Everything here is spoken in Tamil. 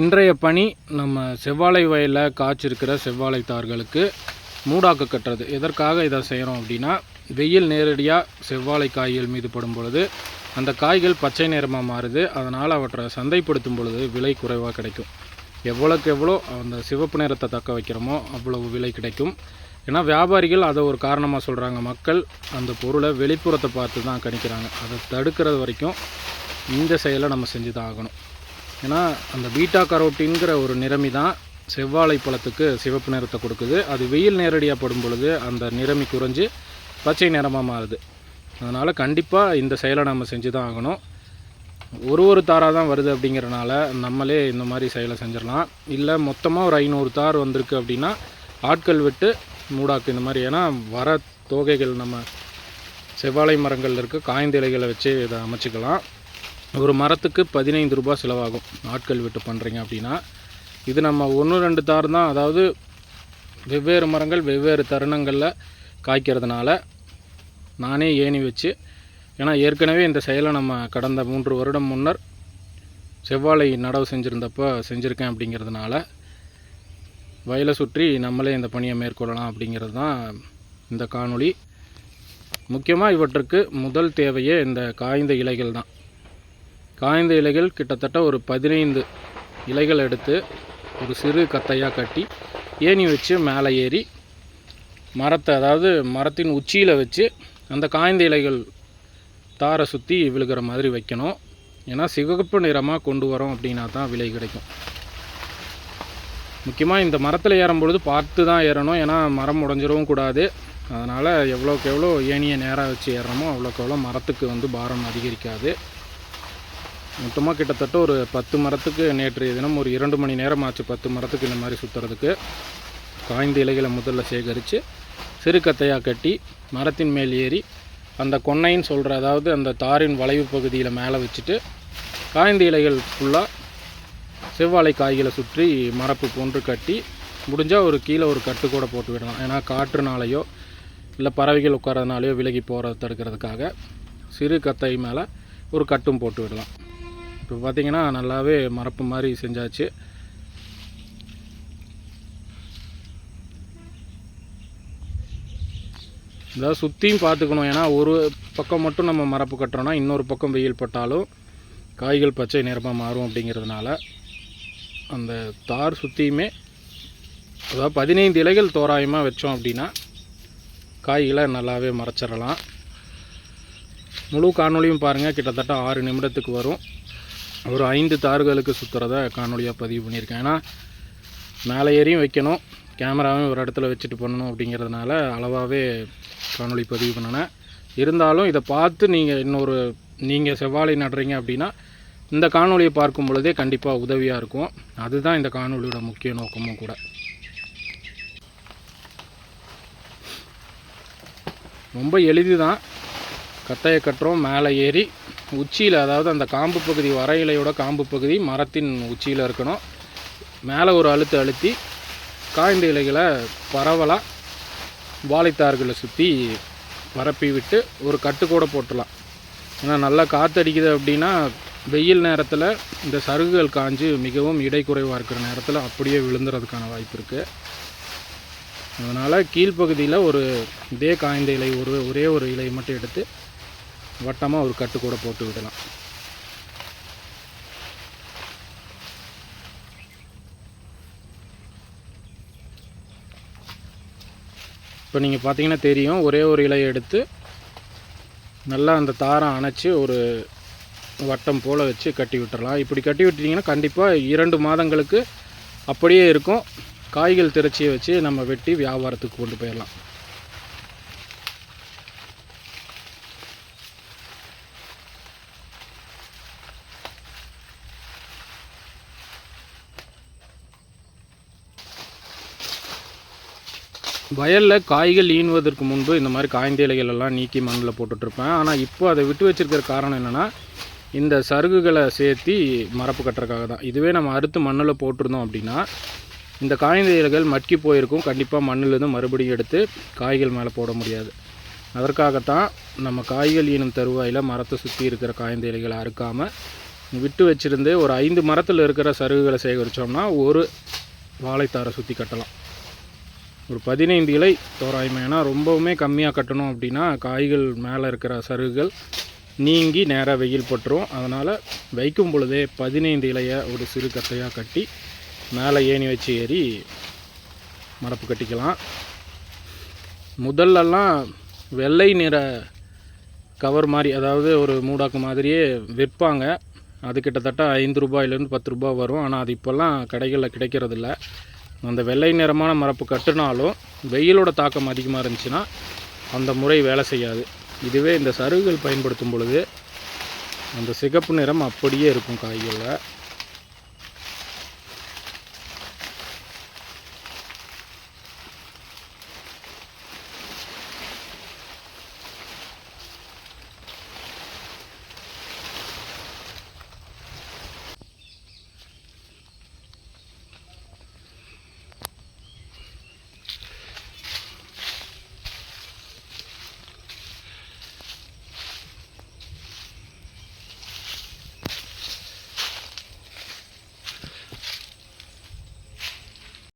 இன்றைய பணி நம்ம செவ்வாழை வயலில் காய்ச்சிருக்கிற செவ்வாழை தார்களுக்கு மூடாக்கு கட்டுறது. எதற்காக இதை செய்கிறோம் அப்படின்னா வெயில் நேரடியாக செவ்வாழை காய்கள் மீது படும் பொழுது அந்த காய்கள் பச்சை நிறமாக மாறுது. அதனால் அவற்றை சந்தைப்படுத்தும் பொழுது விலை குறைவாக கிடைக்கும். எவ்வளோக்கு எவ்வளோ அந்த சிவப்பு நிறத்தை தக்க வைக்கிறோமோ அவ்வளவு விலை கிடைக்கும். ஏன்னா வியாபாரிகள் அதை ஒரு காரணமாக சொல்கிறாங்க மக்கள் அந்த பொருளை வெளிப்புறத்தை பார்த்து தான் கணிக்கிறாங்க. அதை தடுக்கிறது வரைக்கும் இந்த செயலை நம்ம செஞ்சு தான் ஆகணும். ஏன்னா அந்த பீட்டா கரோட்டின்கிற ஒரு நிறமி தான் செவ்வாழை பழத்துக்கு சிவப்பு நிறத்தை கொடுக்குது. அது வெயில் நேரடியாக படும் பொழுது அந்த நிறமி குறைஞ்சு பச்சை நிறமாக மாறுது. அதனால் கண்டிப்பாக இந்த செயலை நம்ம செஞ்சு தான் ஆகணும். ஒரு ஒரு தாராக தான் வருது அப்படிங்கிறனால நம்மளே இந்த மாதிரி செயலை செஞ்சிடலாம். இல்லை மொத்தமாக ஒரு ஐநூறு தார் வந்திருக்கு அப்படின்னா ஆட்கள் விட்டு மூடாக்கு இந்த மாதிரி. ஏன்னா வர தோகைகள் நம்ம செவ்வாழை மரங்கள் இருக்க காய்ந்த இலைகளை வச்சு இதை அமைச்சிக்கலாம். ஒரு மரத்துக்கு பதினைந்து ரூபாய் செலவாகும். ஆட்கள் விட்டு பண்ணுறீங்க அப்படின்னா இது நம்ம ஒன்று ரெண்டு தார் தான். அதாவது வெவ்வேறு மரங்கள் வெவ்வேறு தருணங்களில் காய்க்கிறதுனால நானே ஏணி வச்சு ஏன்னா ஏற்கனவே இந்த செயலை நம்ம கடந்த மூன்று வருடம் முன்னர் செவ்வாழை நடவு செஞ்சுருந்தப்போ செஞ்சுருக்கேன் அப்படிங்கிறதுனால வயலை சுற்றி நம்மளே இந்த பணியை மேற்கொள்ளலாம் அப்படிங்கிறது தான் இந்த காணொளி. முக்கியமாக இவற்றுக்கு முதல் தேவையே இந்த காய்ந்த இலைகள் தான். காய்ந்த இலைகள் கிட்டத்தட்ட ஒரு பதினைந்து இலைகள் எடுத்து ஒரு சிறு கத்தையாக கட்டி ஏணி வச்சு மேலே ஏறி மரத்தை அதாவது மரத்தின் உச்சியில் வச்சு அந்த காய்ந்த இலைகள் தாரை சுற்றி விழுகிற மாதிரி வைக்கணும். ஏன்னா சிகப்பு நிறமாக கொண்டு வரோம் அப்படின்னா தான் விலை கிடைக்கும். முக்கியமாக இந்த மரத்தில் ஏறும்பொழுது பார்த்து தான் ஏறணும். ஏன்னா மரம் உடஞ்சிடவும் கூடாது. அதனால் எவ்வளோக்கு எவ்வளோ ஏணியை நேராக வச்சு ஏறுறோமோ அவ்வளோக்கு எவ்வளோ மரத்துக்கு வந்து பாரம் அதிகரிக்காது. மொத்தமாக கிட்டத்தட்ட ஒரு பத்து மரத்துக்கு நேற்றைய தினம் ஒரு இரண்டு மணி நேரம் ஆச்சு பத்து மரத்துக்கு இந்த மாதிரி சுற்றுறதுக்கு காய்ந்த இலைகளை முதல்ல சேகரித்து சிறு கத்தையாக கட்டி மரத்தின் மேல் ஏறி அந்த கொன்னைன்னு சொல்கிற அதாவது அந்த தாரின் வளைவு பகுதியில் மேலே வச்சுட்டு காய்ந்த இலைகள் ஃபுல்லாக செவ்வாழை காய்களை சுற்றி மரப்பு போன்று கட்டி முடிஞ்சால் ஒரு கீழே ஒரு கட்டு கூட போட்டு விடலாம். ஏன்னா காற்றுனாலேயோ இல்லை பறவைகள் உட்காரதுனாலையோ விலகி போகிறத தடுக்கிறதுக்காக சிறு கத்தை மேலே ஒரு கட்டும் போட்டு விடலாம். இப்போ பார்த்தீங்கன்னா நல்லாவே மரப்பு மாதிரி செஞ்சாச்சு. அதாவது சுற்றியும் பார்த்துக்கணும். ஏன்னா ஒரு பக்கம் மட்டும் நம்ம மரப்பு கட்டுறோன்னா இன்னொரு பக்கம் வெயில் பட்டாலும் காய்கள் பச்சை நிறமாக மாறும் அப்படிங்கிறதுனால அந்த தார் சுற்றியுமே அதாவது பதினைந்து இலைகள் தோராயமாக வச்சோம் அப்படின்னா காய்களை நல்லாவே மறைச்சிடலாம். முழு காணொளியும் பாருங்கள் கிட்டத்தட்ட ஆறு நிமிடத்துக்கு வரும். ஒரு ஐந்து தார்களுக்கு சுற்றுறத காணொலியாக பதிவு பண்ணியிருக்கேன். ஏன்னா மேலே ஏறியும் வைக்கணும் கேமராவும் ஒரு இடத்துல வச்சுட்டு பண்ணணும் அப்படிங்கிறதுனால அளவாகவே காணொலி பதிவு பண்ணினேன். இருந்தாலும் இதை பார்த்து நீங்கள் இன்னொரு நீங்கள் செவ்வாழை நடுறீங்க அப்படின்னா இந்த காணொலியை பார்க்கும் பொழுதே கண்டிப்பாக உதவியாக இருக்கும். அதுதான் இந்த காணொலியோட முக்கிய நோக்கமும் கூட. ரொம்ப எளிது தான் கத்தையை கட்டுறோம் மேலே ஏறி உச்சியில் அதாவது அந்த காம்பு பகுதி வர இலையோட காம்பு பகுதி மரத்தின் உச்சியில் இருக்கணும். மேலே ஒரு அழுத்து அழுத்தி காய்ந்த இலைகளை பரவலாக வாழைத்தார்களை சுற்றி பரப்பி விட்டு ஒரு கட்டு கூட போட்டுடலாம் ஏன்னா நல்லா காற்றடிக்குது அப்படின்னா வெயில் நேரத்தில் இந்த சருகுகள் காஞ்சு மிகவும் இடை குறைவாக இருக்கிற நேரத்தில் அப்படியே விழுந்துறதுக்கான வாய்ப்பு இருக்குது அதனால் கீழ்ப்பகுதியில் ஒரு இதே காய்ந்த இலை ஒரு ஒரே ஒரு இலையை மட்டும் எடுத்து வட்டமாக ஒரு கட்டு கூட போட்டு விடலாம். இப்போ நீங்கள் பார்த்தீங்கன்னா தெரியும் ஒரே ஒரு இலையை எடுத்து நல்லா அந்த தாரம் அணைச்சி ஒரு வட்டம் போல் வச்சு கட்டி விட்டுறலாம். இப்படி கட்டி விட்டுட்டிங்கன்னா கண்டிப்பாக இரண்டு மாதங்களுக்கு அப்படியே இருக்கும். காய்கள் திரச்சியை வச்சு நம்ம வெட்டி வியாபாரத்துக்கு கொண்டு போயிடலாம். வயலில் காய்கள் ஈனுவதற்கு முன்பு இந்த மாதிரி காய்ந்த இலைகள் எல்லாம் நீக்கி மண்ணில் போட்டுட்ருப்பேன். ஆனால் இப்போ அதை விட்டு வச்சுருக்கிற காரணம் என்னென்னா இந்த சருகுகளை சேர்த்தி மரப்பு கட்டுறக்காக தான். இதுவே நம்ம அறுத்து மண்ணில் போட்டிருந்தோம் அப்படின்னா இந்த காய்ந்த இலைகள் மட்கி போயிருக்கும். கண்டிப்பாக மண்ணிலிருந்து மறுபடியும் எடுத்து காய்கள் மேலே போட முடியாது. அதற்காகத்தான் நம்ம காய்கள் ஈனும் தருவாயில் மரத்தை சுற்றி இருக்கிற காய்ந்த இலைகளை அறுக்காமல் விட்டு வச்சுருந்து ஒரு ஐந்து மரத்தில் இருக்கிற சருகுகளை சேகரித்தோம்னா ஒரு வாழைத்தாரை சுற்றி கட்டலாம். ஒரு பதினைந்து இலை தோராயமாக ஏன்னா ரொம்பவுமே கம்மியாக கட்டணும் அப்படின்னா காய்கள் மேலே இருக்கிற சருகுகள் நீங்கி நேராக வெயில் பட்டுரும். அதனால் வைக்கும் பொழுதே பதினைந்து இலையை ஒரு சிறு கட்டையாக கட்டி மேலே ஏணி வச்சு ஏறி மரப்பு கட்டிக்கலாம். முதல்லலாம் வெள்ளை நிற கவர் மாதிரி அதாவது ஒரு மூடாக்கு மாதிரியே விற்பாங்க. அது கிட்டத்தட்ட ஐந்து ரூபாயிலேருந்து பத்து ரூபாய் வரும். ஆனால் அது இப்போல்லாம் கடைகளில் கிடைக்கிறதில்ல. அந்த வெள்ளை நிறமான மரப்பு கட்டுனாலும் வெயிலோட தாக்கம் அதிகமாக இருந்துச்சுன்னா அந்த முறை வேலை செய்யாது. இதுவே இந்த சருகுகள் பயன்படுத்தும் பொழுது அந்த சிகப்பு நிறம் அப்படியே இருக்கும் காய்களில்.